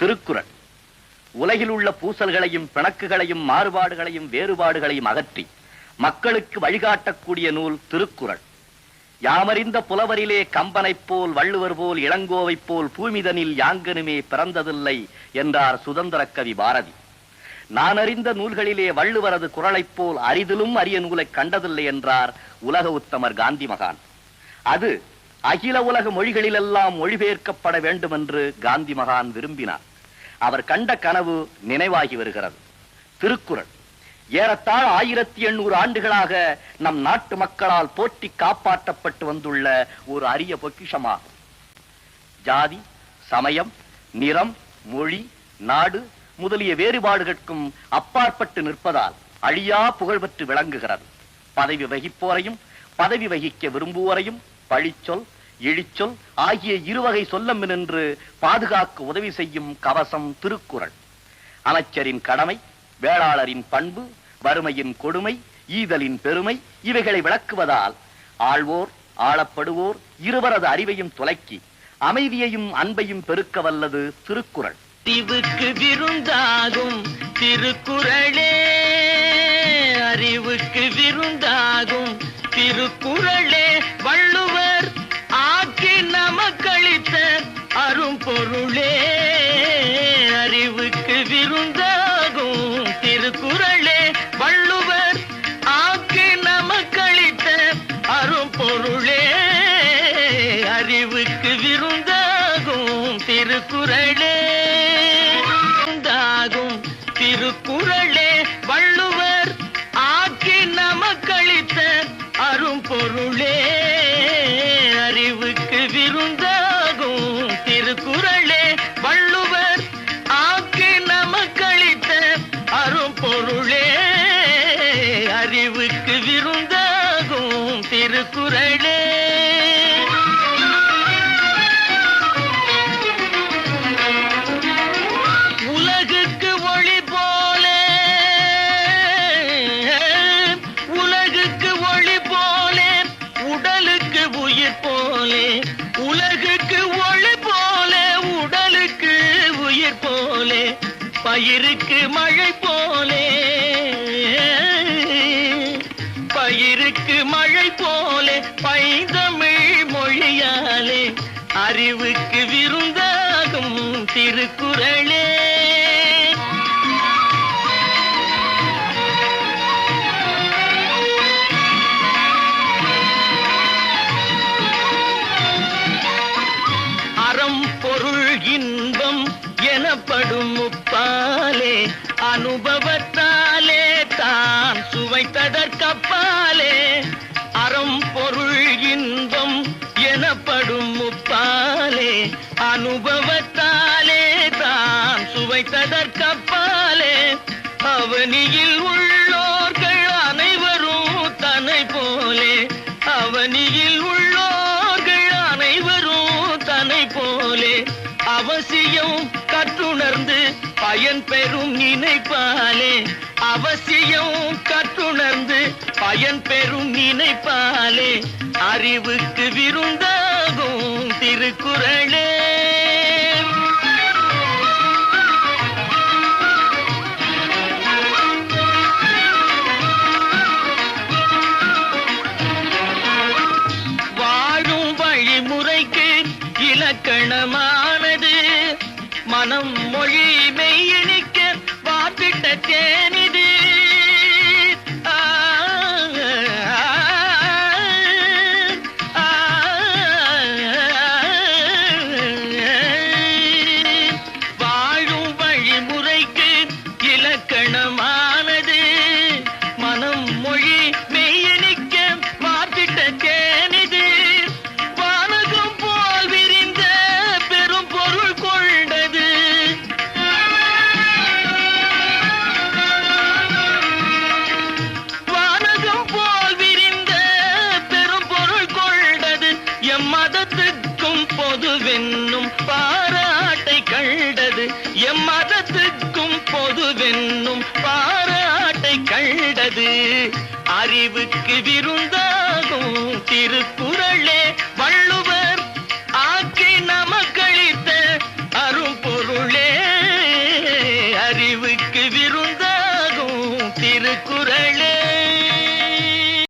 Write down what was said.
திருக்குறள். உலகில் உள்ள பூசல்களையும் பிணக்குகளையும் மாறுபாடுகளையும் வேறுபாடுகளையும் அகற்றி மக்களுக்கு வழிகாட்டக்கூடிய நூல் திருக்குறள். யாமறிந்த புலவரிலே கம்பனைப் போல் வள்ளுவர் போல் இளங்கோவைப் போல் பூமிதனில் யாங்கனுமே பிறந்ததில்லை என்றார் சுதந்திர கவி பாரதி. நான் அறிந்த நூல்களிலே வள்ளுவரது குரலைப் போல் அரிதிலும் அரிய நூலைக் கண்டதில்லை என்றார் உலக உத்தமர் காந்தி மகான். அது அகில உலக மொழிகளிலெல்லாம் மொழிபெயர்க்கப்பட வேண்டும் என்று காந்தி மகான் விரும்பினார். அவர் கண்ட கனவு நினைவாகி வருகிறது. திருக்குறள். ஏறத்தாழ ஆயிரத்தி எண்ணூறு ஆண்டுகளாக நம் நாட்டு மக்களால் போற்றி காப்பாற்றப்பட்டு வந்துள்ள ஒரு அரிய பொக்கிஷமாகும். ஜாதி சமயம் நிறம் மொழி நாடு முதலிய வேறுபாடுகளுக்கும் அப்பாற்பட்டு நிற்பதால் அழியா புகழ் பெற்று விளங்குகிறது. பதவி வகிப்போரையும் பதவி வகிக்க விரும்புவோரையும் பழிச்சொல் இழிச்சொல் ஆகிய இருவகை சொல்லம் நின்று பாதுகாக்க உதவி செய்யும் கவசம் திருக்குறள். அமைச்சரின் கடமை வேளாளரின் பண்பு வறுமையின் கொடுமை ஈதலின் பெருமை இவைகளை விளக்குவதால் ஆழ்வோர் ஆளப்படுவோர் இருவரது அறிவையும் துலக்கி அமைதியையும் அன்பையும் பெருக்க வல்லது திருக்குறள். அறிவுக்கு விருந்தாகும் திருக்குறளே. பொருளே அறிவுக்கு விருந்தாகும் திருக்குறளே. வள்ளுவர் ஆக்கி நமக்களித்த அரும்பொருளே அறிவுக்கு விருந்தாகும் திருக்குறளே. அறிவுக்கு விருந்தாகும் திருக்குறளே. உலகுக்கு ஒளி போல. உலகுக்கு ஒளி போல. உடலுக்கு உயிர் போலே. உலகுக்கு ஒளி போல. உடலுக்கு உயிர் போலே. பயிருக்கு மழை போலே. போலே பைந்தமிழ் மொழியாலே அறிவுக்கு விருந்தாகும் திருக்குறளே. அறம் பொருள் இன்பம் எனப்படும் முப்பாலே அனுபவத்தாலே தான் சுவைத்ததற்கப்பா அனுபவத்தாலே தான் சுவைத்ததற்கப்பாலே அவனியில் உள்ளோர்கள் அனைவரும் தன்னை போலே. அவனியில் உள்ளோர்கள் அனைவரும் தன்னை போலே. அவசியம் கற்றுணர்ந்து பயன் பெறும் நினைப்பாலே. அவசியம் கற்றுணர்ந்து பயன் பெறும் நினைப்பாலே. அறிவுக்கு விருந்த இலக்கணமானது மனம் மொழி மெய்யணிக்க வாப்பிட்ட தேனிது கொண்டது மதத்துக்கும் பொதுவென்னும் பாராட்டை கண்டது. எம் மதத்துக்கும் பொதுவென்னும் பாராட்டை கண்டது. அறிவுக்கு விருந்தாகும் திருக்குறளே